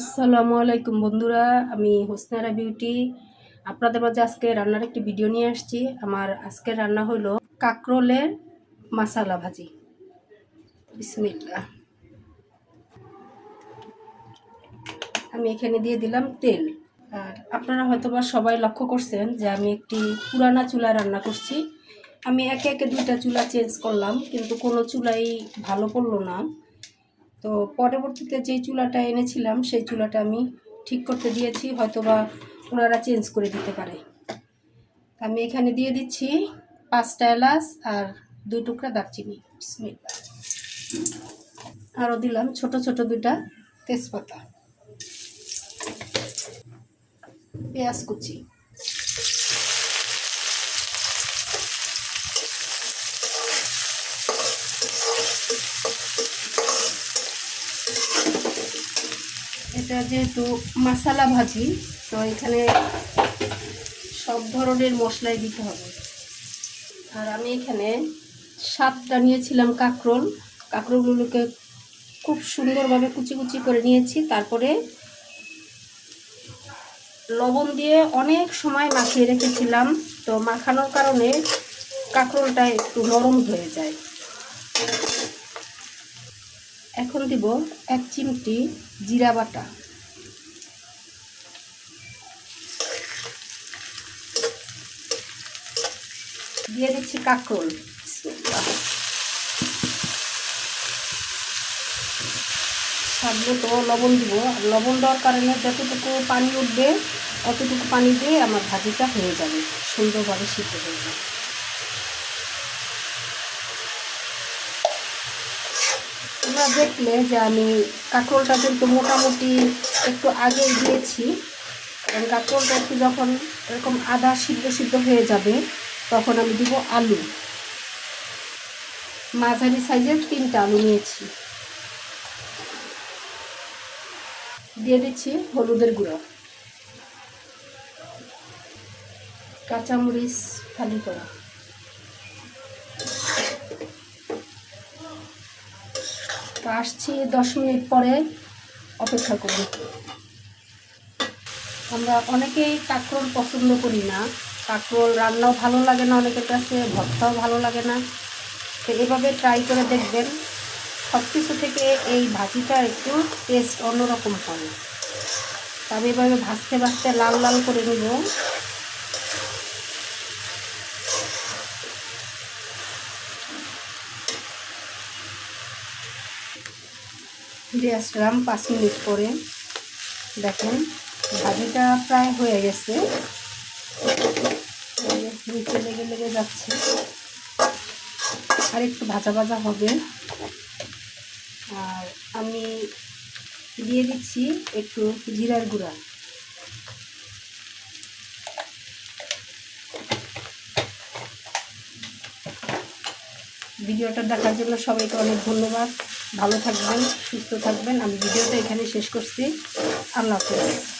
আসসালামু আলাইকুম বন্ধুরা, আমি হোসনারা বিউটি। আপনাদের মাঝে আজকে রান্নার একটি ভিডিও নিয়ে আসছি। আমার আজকের রান্না হলো কাকরোলের মাসালা ভাজি। বিসমিল্লাহ। আমি এখানে দিয়ে দিলাম তেল। আর আপনারা হয়তোবা সবাই লক্ষ্য করছেন যে আমি একটি পুরানা চুলা রান্না করছি। আমি একে একে দুইটা চুলা চেঞ্জ করলাম, কিন্তু কোনো চুলাই ভালো পড়ল না। তো পরবর্তীতে যেই চুলাটা এনেছিলাম, সেই চুলাটা আমি ঠিক করতে দিয়েছি, হয়তোবা ওনারা চেঞ্জ করে দিতে পারে। আমি এখানে দিয়ে দিচ্ছি পাঁচটা এলাচ আর দুই টুকরা দারচিনি। আরও দিলাম ছোট ছোট দুইটা তেজপাতা। পেঁয়াজ কুচি। এটা যেহেতু মশালা ভাজি, তো এখানে সব ধরনের মশলাই দিতে হবে। আর আমি এখানে সাতটা নিয়েছিলাম কাঁকরোল। কাঁকরোলগুলোকে খুব সুন্দরভাবে কুচি কুচি করে নিয়েছি। তারপরে লবণ দিয়ে অনেক সময় মাখিয়ে রেখেছিলাম। তো মাখানোর কারণে কাঁকরোলটা একটু নরম হয়ে যায়। এখন দিব এক চিমটি জিরা বাটা। দিয়ে দিচ্ছি কাঁকরোল। স্বাদ মতো লবণ দিব। আর লবণ দেওয়ার কারণে যতটুকু পানি উঠবে, অতটুকু পানি দিয়ে আমার ভাজিটা হয়ে যাবে। সুন্দরভাবে সিদ্ধ হয়ে যাবে। তোমরা দেখলে যে আমি কাঁকরোলটা কিন্তু মোটামুটি একটু আগে দিয়েছি। কারণ কাঁকরোলটা একটু যখন এরকম আদা সিদ্ধ সিদ্ধ হয়ে যাবে, তখন আমি দিব আলু। মাঝারি সাইজের তিনটা আলু নিয়েছি। দিয়ে দিচ্ছি হলুদের গুঁড়ো। কাঁচামরিচ ফালি করা। তো আসছি, দশ মিনিট পরে অপেক্ষা করি আমরা অনেকেই কাঁকরোল পছন্দ করি না। কাঁকরোল রান্নাও ভালো লাগে না অনেকের কাছে, ভর্তাও ভালো লাগে না। তো এভাবে ট্রাই করে দেখবেন সব কিছু থেকে এই ভাজিটা একটু টেস্ট অন্যরকম হয় তো আমি এভাবে ভাজতে ভাজতে লাল লাল করে নিব। ফিরে আসলাম পাঁচ মিনিট পরে। দেখেন, ভাজিটা প্রায় হয়ে গেছে। নিচে লেগে লেগে যাচ্ছে। আর একটু ভাজা ভাজা হবে। আর আমি দিয়ে দিচ্ছি একটু জিরার গুঁড়া। ভিডিওটা দেখার জন্য সবাইকে অনেক ধন্যবাদ। ভালো থাকবেন সুস্থ থাকবেন। আমি ভিডিওটা এখানে শেষ করছি। আল্লাহ হাফেজ।